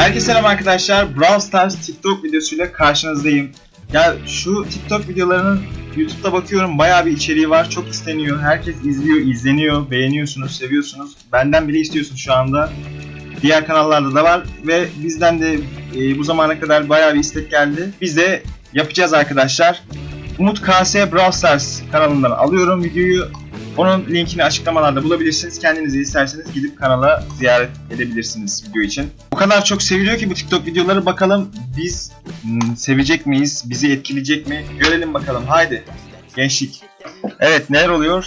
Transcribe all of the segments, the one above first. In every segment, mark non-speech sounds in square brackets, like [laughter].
Herkese selam arkadaşlar. Brawl Stars TikTok videosuyla karşınızdayım. Ya şu TikTok videolarının YouTube'da bakıyorum bayağı bir içeriği var. Çok isteniyor. Herkes izliyor, izleniyor. Beğeniyorsunuz, seviyorsunuz. Benden bile istiyorsunuz şu anda. Diğer kanallarda da var ve bizden de e, bu zamana kadar bayağı bir istek geldi. Biz de yapacağız arkadaşlar. Umut KS Brawl Stars kanalından alıyorum videoyu. Onun linkini açıklamalarda bulabilirsiniz. Kendiniz isterseniz gidip kanala ziyaret edebilirsiniz video için. O kadar çok seviliyor ki bu TikTok videoları bakalım biz hmm, sevecek miyiz? Bizi etkileyecek mi? Görelim bakalım. Haydi. Gençlik. Evet neler oluyor?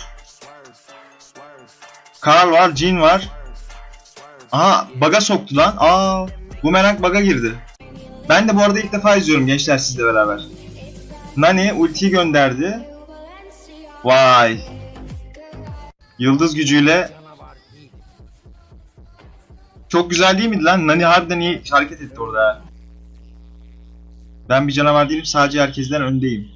Carl var, Jean var. Aha baga soktu lan. Aa bu merak baga girdi. Ben de bu arada ilk defa izliyorum gençler sizle beraber. Nani ultiyi gönderdi. Vay. Yıldız gücüyle çok güzel değil miydi lan? Nani harbiden iyi hareket etti orada. Ben bir canavar değilim sadece herkesten öndeyim.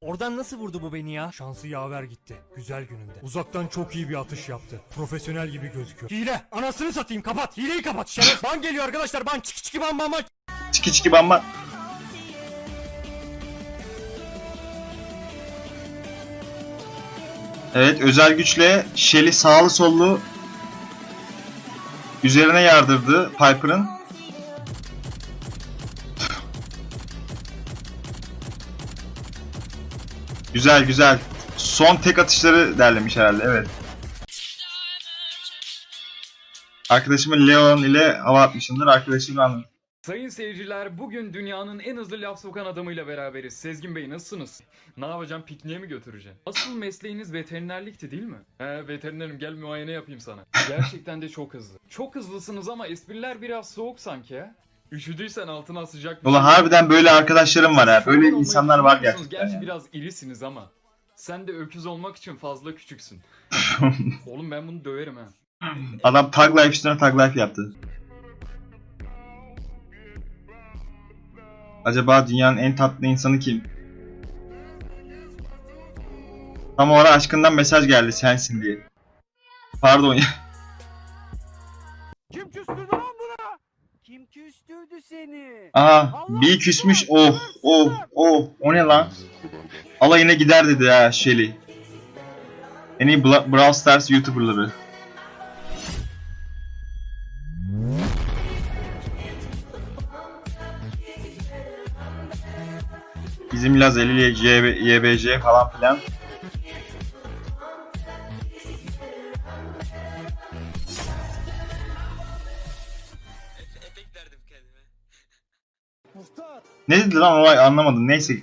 Oradan nasıl vurdu bu beni ya? Şansı yaver gitti. Güzel gününde. Uzaktan çok iyi bir atış yaptı. Profesyonel gibi gözüküyor. Hile! Anasını satayım kapat! Hileyi kapat! Şeref! ban geliyor arkadaşlar! Ban! Çık çık ban ban ban! Çiki çiki bamba. Evet özel güçle Shelly sağlı sollu üzerine yardırdı Piper'ın. Güzel güzel. Son tek atışları derlemiş herhalde evet. Arkadaşımın Leon ile hava atmışımdır. Arkadaşımla anladım. Sayın seyirciler bugün dünyanın en hızlı laf sokan adamıyla beraberiz. Sezgin Bey nasılsınız? Ne yapacağım pikniğe mi götüreceğim? Asıl mesleğiniz veterinerlikti değil mi? He veterinerim gel muayene yapayım sana. Gerçekten de çok hızlı. Çok hızlısınız ama espriler biraz soğuk sanki ya. Üşüdüysen altına sıcak bir Ulan şey- harbiden böyle arkadaşlarım var ha. Böyle insanlar var gerçekten. Gerçi ya. biraz irisiniz ama. Sen de öküz olmak için fazla küçüksün. [laughs] Oğlum ben bunu döverim ha. Adam tag life üstüne tag life yaptı. Acaba dünyanın en tatlı insanı kim? Tam o ara aşkından mesaj geldi sensin diye. Pardon ya. [laughs] Kim küstürdü lan buna? Kim küstürdü seni? Aha bir küsmüş. Oh oh oh. O ne lan? Alayına gider dedi ha Shelly. En iyi Bla- Brawl Stars YouTuber'ları. Bizim Lazel ile YB, YBC falan filan. Ne dedi lan olay anlamadım. Neyse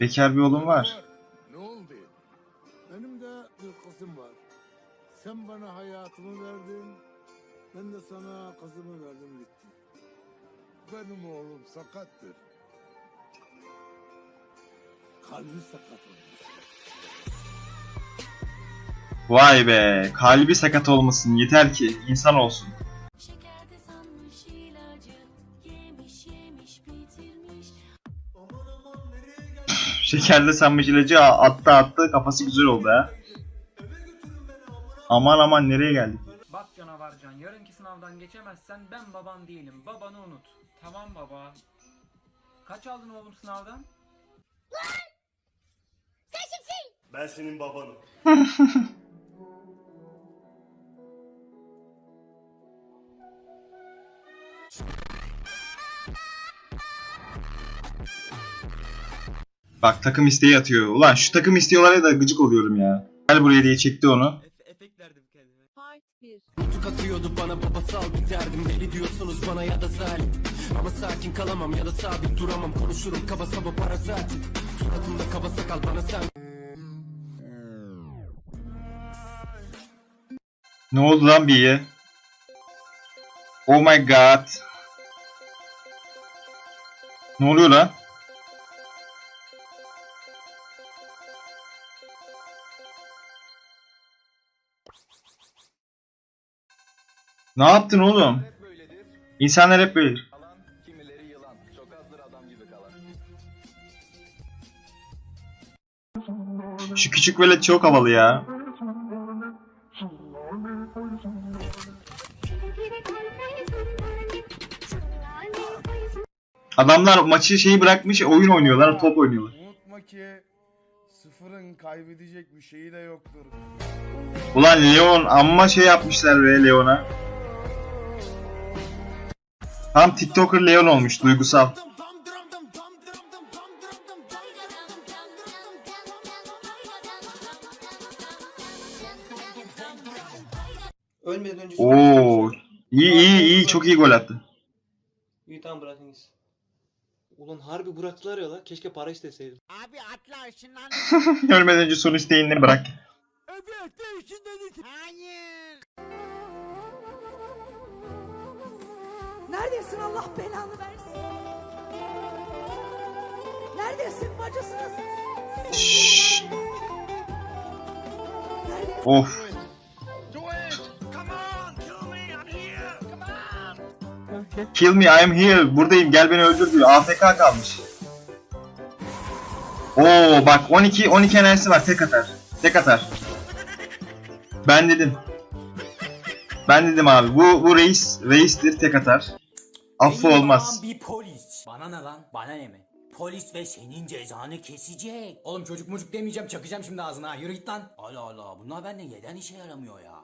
bekar bir oğlum var. Ne oldu? Benim de bir kızım var. Sen bana hayatımı verdin, ben de sana kızımı verdim gitti. Benim oğlum sakattır. Kalbi sakat olmuş. Vay be kalbi sakat olmasın yeter ki insan olsun. Şekerde sanmış ilacı Yemiş yemiş bitirmiş Şekerle sanmış ilacı a- attı attı kafası güzel oldu ha. Aman aman nereye geldik? Bak canavarcan yarınki sınavdan geçemezsen ben baban değilim. Babanı unut. Tamam baba. Kaç aldın oğlum sınavdan? Ben senin babanım. [laughs] Bak takım isteği atıyor. Ulan şu takım istiyorlar da gıcık oluyorum ya. Gel buraya diye çekti onu. Efe- efekt verdim kendime. Part 1 Nutuk atıyordu bana babasal bir derdim Deli diyorsunuz bana ya da zalim Ama sakin kalamam ya da sabit duramam Konuşurum kaba saba parazit Suratımda kaba sakal bana sen Ne oldu lan B'ye? Oh my god. Ne oluyor lan? Ne yaptın oğlum? İnsanlar hep böyledir. Şu küçük velet çok havalı ya. Adamlar maçı şeyi bırakmış oyun oynuyorlar, top oynuyorlar. Unutma ki sıfırın kaybedecek bir şeyi de yoktur. Ulan Leon amma şey yapmışlar be Leon'a. Tam TikToker Leon olmuş duygusal. Ölmeden önce Oo, iyi iyi iyi çok iyi gol attı. İyi tamam bırakınız. Ulan harbi bıraktılar ya la. Keşke para isteseydim. Abi atla ışınlan. [laughs] Ölmeden önce son isteğini bırak. evet değişin Hayır. Neredesin Allah belanı versin? Neredesin bacısınız? Of. Kill me I'm here. Buradayım gel beni öldür diyor. AFK kalmış. Oo bak 12 12 enerjisi var tek atar. Tek atar. Ben dedim. Ben dedim abi bu bu reis reistir tek atar. Affı olmaz. bir polis. Bana ne lan? Bana ne mi? Polis ve senin cezanı kesecek. Oğlum çocuk mucuk demeyeceğim çakacağım şimdi ağzına. Yürü git lan. Allah Allah bunlar bende neden işe yaramıyor ya?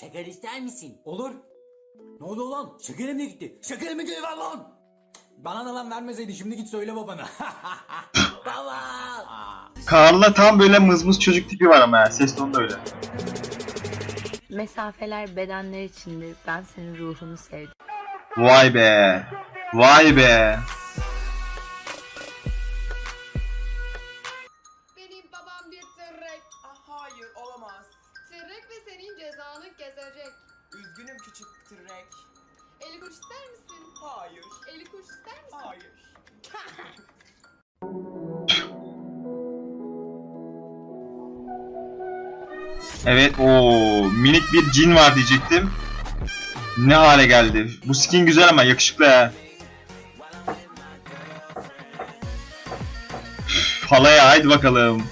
Şeker ister misin? Olur. Ne oldu lan? Şekerim ne gitti? Şekerim mi ver lan? Bana ne lan vermeseydi şimdi git söyle babana. Baba. [laughs] Karl'da tam böyle mızmız çocuk tipi var ama ya. Ses tonu da öyle. Mesafeler bedenler içindir. Ben senin ruhunu sevdim. Vay be. Vay be. Evet o minik bir cin var diyecektim. Ne hale geldi. Bu skin güzel ama yakışıklı ha. Üf, Halaya haydi bakalım.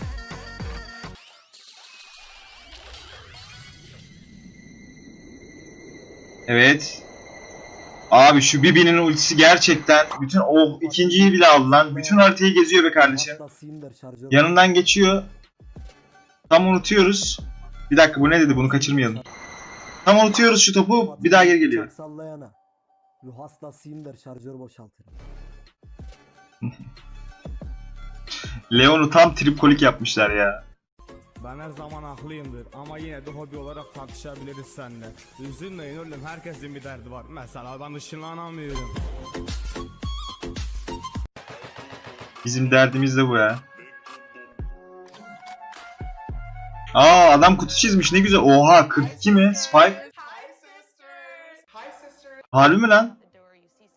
Evet. Abi şu Bibi'nin ultisi gerçekten bütün o ikinciyi bile aldı lan. Bütün haritayı geziyor be kardeşim. Yanından geçiyor. Tam unutuyoruz. Bir dakika bu ne dedi bunu kaçırmayalım. Tam unutuyoruz şu topu bir daha geri geliyor. Sallayana. Ruh hastasıyım der şarjör boşaltır. Leon'u tam tripkolik yapmışlar ya. Ben her zaman haklıyımdır ama yine de hobi olarak tartışabiliriz seninle. Üzülmeyin oğlum herkesin bir derdi var. Mesela ben ışınlanamıyorum. Bizim derdimiz de bu ya. Aa adam kutu çizmiş ne güzel. Oha 42 mi? Spike. Harbi mi lan? the door, you see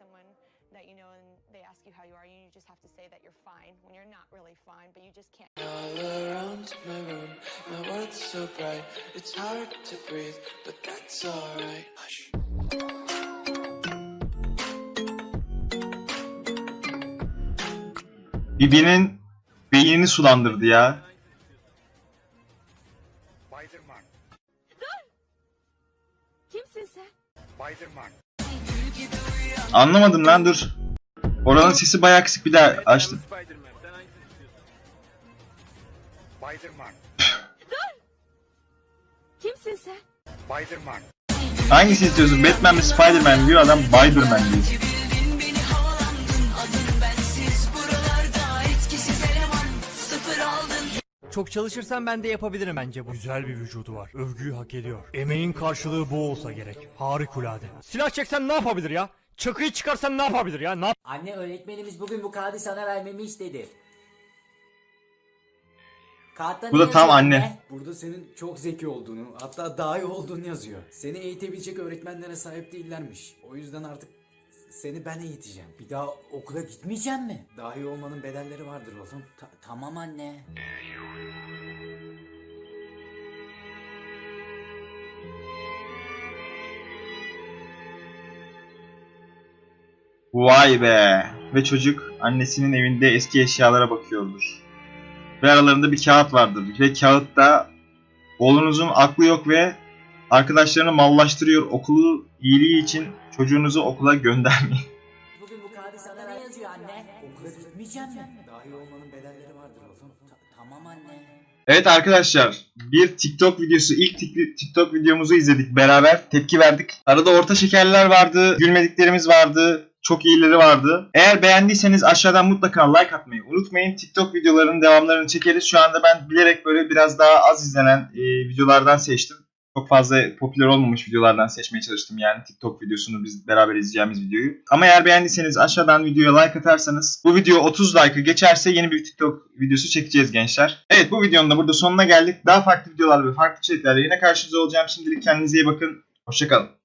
Anlamadım lan dur. Oranın sesi bayağı kısık bir daha açtım. Spider-Man. Sen hangisini istiyorsun? Kimsin sen? Hangisini istiyorsun? Batman mi Spider-Man mi diyor adam Spider-Man diyor. Çok çalışırsan ben de yapabilirim bence bu. Güzel bir vücudu var. Övgüyü hak ediyor. Emeğin karşılığı bu olsa gerek. Harikulade. Silah çeksen ne yapabilir ya? Çakıyı çıkarsan ne yapabilir ya? Ne Anne öğretmenimiz bugün bu kağıdı sana vermemi istedi. Kağıtta Bu ne da tam yazıyor anne. Burada senin çok zeki olduğunu, hatta daha iyi olduğunu yazıyor. Seni eğitebilecek öğretmenlere sahip değillermiş. O yüzden artık seni ben eğiteceğim. Bir daha okula gitmeyeceğim mi? Daha iyi olmanın bedelleri vardır oğlum. tamam anne. Vay be. Ve çocuk annesinin evinde eski eşyalara bakıyordur. Ve aralarında bir kağıt vardır. Ve kağıtta oğlunuzun aklı yok ve arkadaşlarını mallaştırıyor. Okulu iyiliği için çocuğunuzu okula göndermeyin. Bugün bu kağıdı sana ne yazıyor anne? Okula gitmeyeceğim mi? Daha iyi olmanın bedelleri vardır oğlum. tamam anne. Evet arkadaşlar bir TikTok videosu ilk tik- TikTok videomuzu izledik beraber tepki verdik. Arada orta şekerler vardı, gülmediklerimiz vardı, çok iyileri vardı. Eğer beğendiyseniz aşağıdan mutlaka like atmayı unutmayın. TikTok videolarının devamlarını çekeriz. Şu anda ben bilerek böyle biraz daha az izlenen e, videolardan seçtim. Çok fazla popüler olmamış videolardan seçmeye çalıştım yani TikTok videosunu biz beraber izleyeceğimiz videoyu. Ama eğer beğendiyseniz aşağıdan videoya like atarsanız bu video 30 like'ı geçerse yeni bir TikTok videosu çekeceğiz gençler. Evet bu videonun da burada sonuna geldik. Daha farklı videolar ve farklı içeriklerle yine karşınızda olacağım. Şimdilik kendinize iyi bakın. Hoşçakalın.